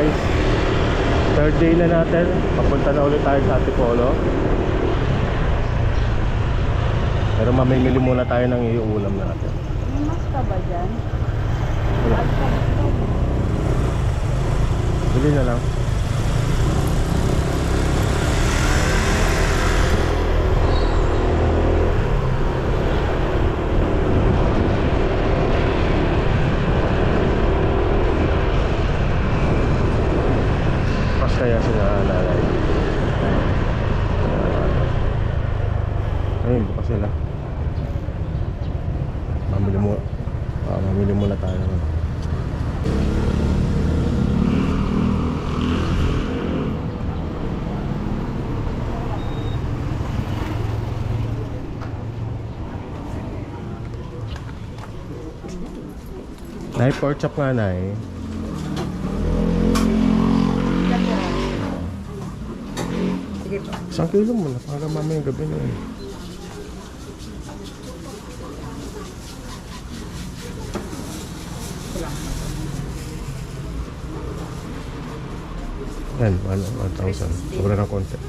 guys. Third day na natin. Papunta na ulit tayo sa Antipolo Pero mamimili muna tayo ng iuulam natin. May mas ka ba dyan? Wala. Bili na lang Pas kaya sila nanay Ayun, bukas sila Mamili mo Ah, mamili muna tayo ng Nay, pork chop nga, Nay. Isang kilo mo na para mamayang gabi na eh. Yan, ano, 1,000. Sobra ng konti.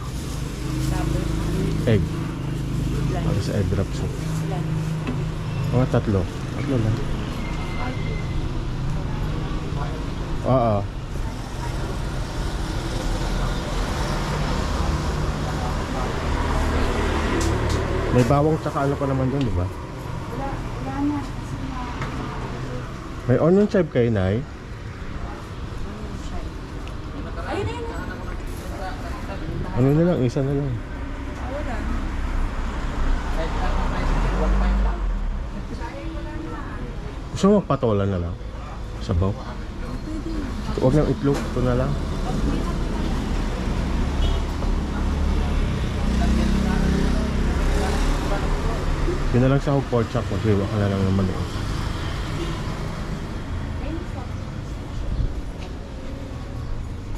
Egg. Para sa egg wrap soup. Mga tatlo. Tatlo lang. Oo. May bawang tsaka ano pa naman doon, di ba? Wala, wala na, May onion chive kayo, Nay? ayun na yun. Ano na lang, isa na lang. Gusto mo magpatola na lang? Sabaw? Huwag ng itlog, ito na lang. Yun na lang sa pork chop, maghiwa ka na lang ng maliit.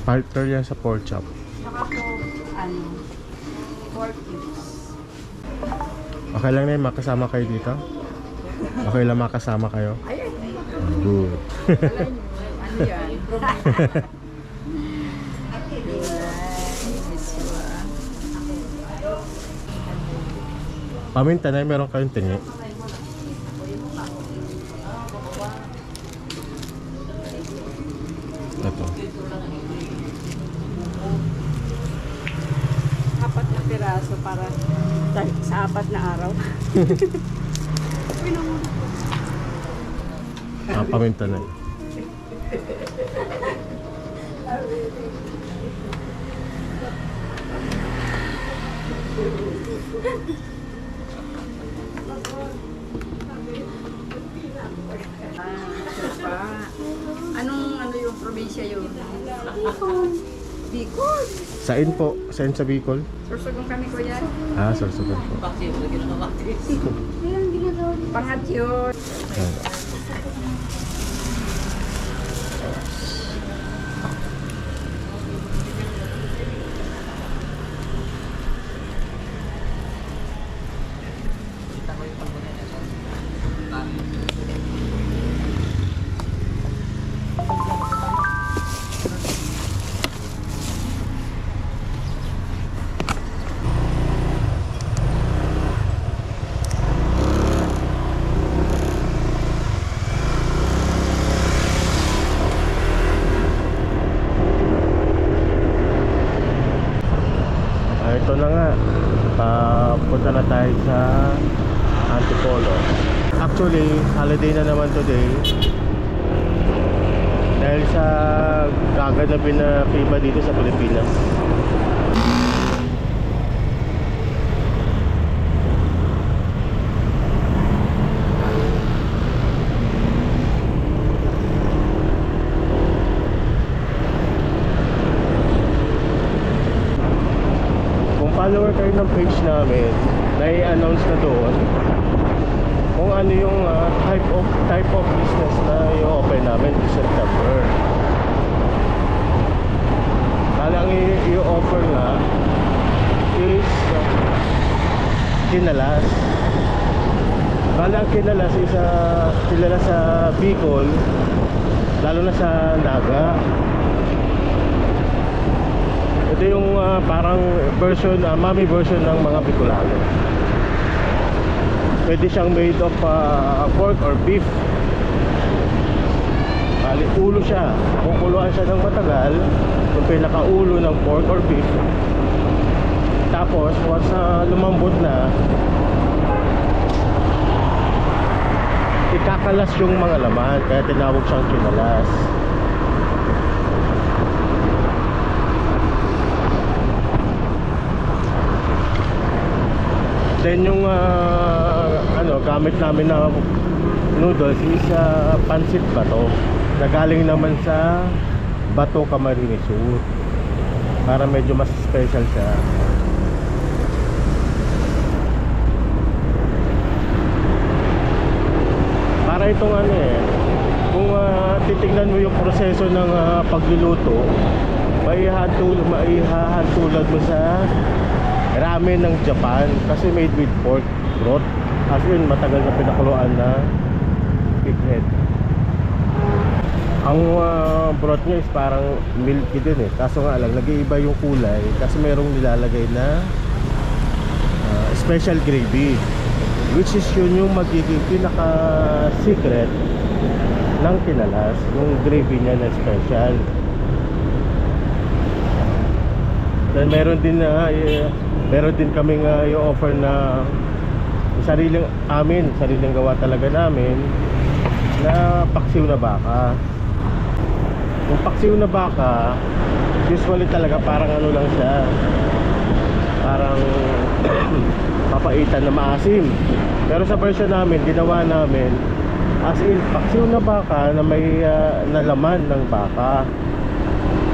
Partner yan sa pork chop. Ano, cubes. Okay lang na yun, makasama kayo dito? Okay lang makasama kayo? Ayun. Good. Ano yan? Paminta na meron kayong tingi. Ito. Apat na piraso para dahil sa apat na araw. Uy, naman. Ah, paminta na. Pa. Anong ano yung probinsya yun? Bicol. Sain po? Sain sa Bicol? Sursugong kami kuya. Ah, sorsogon po. Pangat yun. Ayan. Ah, ito na nga. Papunta na tayo sa Antipolo. Actually, holiday na naman today. Dahil sa gaganapin na FIBA dito sa Pilipinas. Follower kayo ng page namin, nai-announce na doon kung ano yung ah, type of type of business na i-open namin this September. Talang i-offer nga is uh, kinalas. Bala ang kinalas is uh, kilala sa Bicol, lalo na sa Naga. Ito yung ah, parang version, ah, mami version ng mga Bicolano. Pwede siyang made of ah, pork or beef. Bali, ulo siya. Kukuluan siya ng matagal. Yung pinakaulo ng pork or beef. Tapos, once na lumambot na, ikakalas yung mga laman. Kaya tinawag siyang kinalas. Then yung ah, ano, gamit namin na noodles is uh, pansit bato. Na galing naman sa Bato Camarines Sur. Para medyo mas special siya. Para itong ano eh kung ah, titignan mo yung proseso ng ah, pagluluto maihatul maihahantulad mo sa ramen ng Japan kasi made with pork broth as in matagal na pinakuluan na pig head ang ah, broth niya is parang milky din eh. Kaso nga lang nag-iiba yung kulay kasi merong nilalagay na ah, special gravy. Which is yun yung magiging pinaka secret ng kinalas yung gravy niya na special. Then meron din na eh, meron din kaming uh, i-offer na sariling amin sariling gawa talaga namin na paksiw na baka. Yung paksiw na baka usually talaga parang ano lang siya. Parang papaitan na maasim. Pero sa version namin ginawa namin as in paksiw na baka na may ah, na laman ng baka.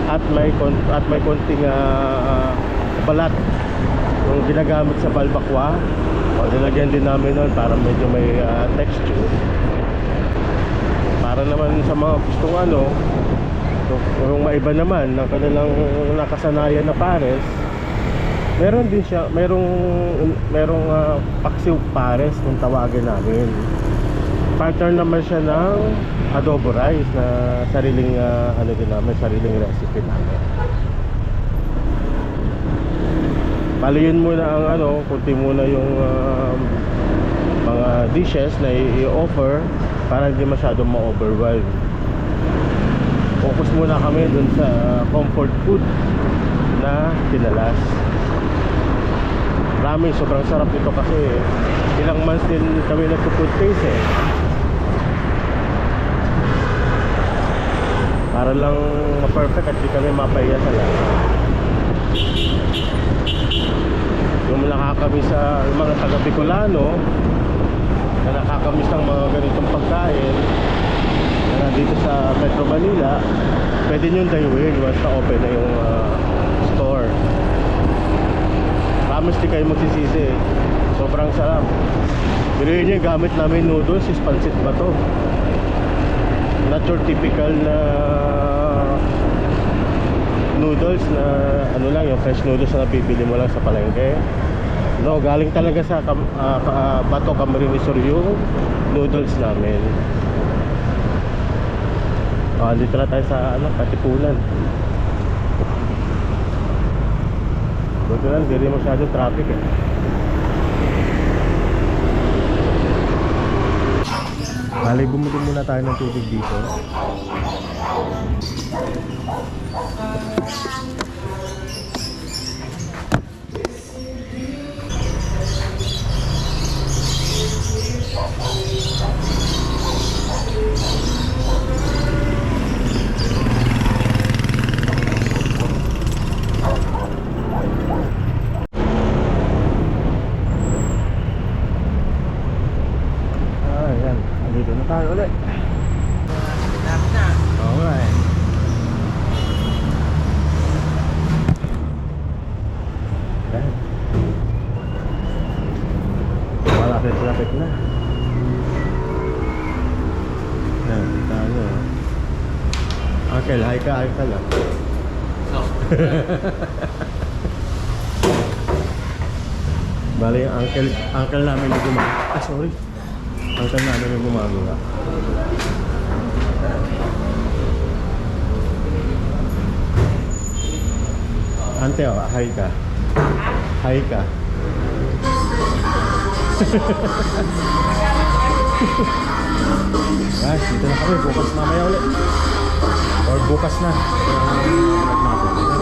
At may at may konting ah, balat. Yung ginagamit sa balbakwa o nilagyan din namin nun para medyo may ah, texture. Para naman sa mga gustong ano yung maiba naman ng kanilang nakasanayan na pares meron din siya merong merong ah, paksiw pares kung tawagin namin. Partner naman siya ng adobo rice na sariling ah, ano din namin sariling recipe namin Bali yun muna ang ano, kunti muna yung um, mga dishes na i-offer para hindi masyadong ma-overwhelm. Focus muna kami dun sa comfort food na kinalas. Promise, sobrang sarap ito kasi ilang months din kami nagpo-food taste eh. Para lang ma-perfect at di kami mapaya sa lahat. Nakakamiss sa mga taga Bicolano na nakakamiss ng mga ganitong pagkain na nandito sa Metro Manila pwede nyo dayuin once na open na yung ah, store. Promise di kayo magsisisi. Sobrang sarap. Biruin nyo yung gamit namin noodles is pansit ba to? Not your typical na noodles na ano lang yung fresh noodles na bibili mo lang sa palengke no galing talaga sa ka- ah, Bato Camarines Sur yung noodles namin. Ah dito na tayo sa ano Katipunan. Buti lang, hindi rin masyado traffic eh. Bali, bumili muna tayo ng tubig dito Ah, yan. Andito na tayo ulit. Nga eh. Yan. Malapit-lapit na. Yan, tayo. Uncle, hi ka, hi ka lang. Bali, yung uncle, uncle namin yung gumagawa. Ah, sorry. Uncle namin yung gumagawa. Ate, oh, hi ka. Hi ka. Guys, dito na kami. Bukas mamaya ulit. Or bukas na. Vlog natin.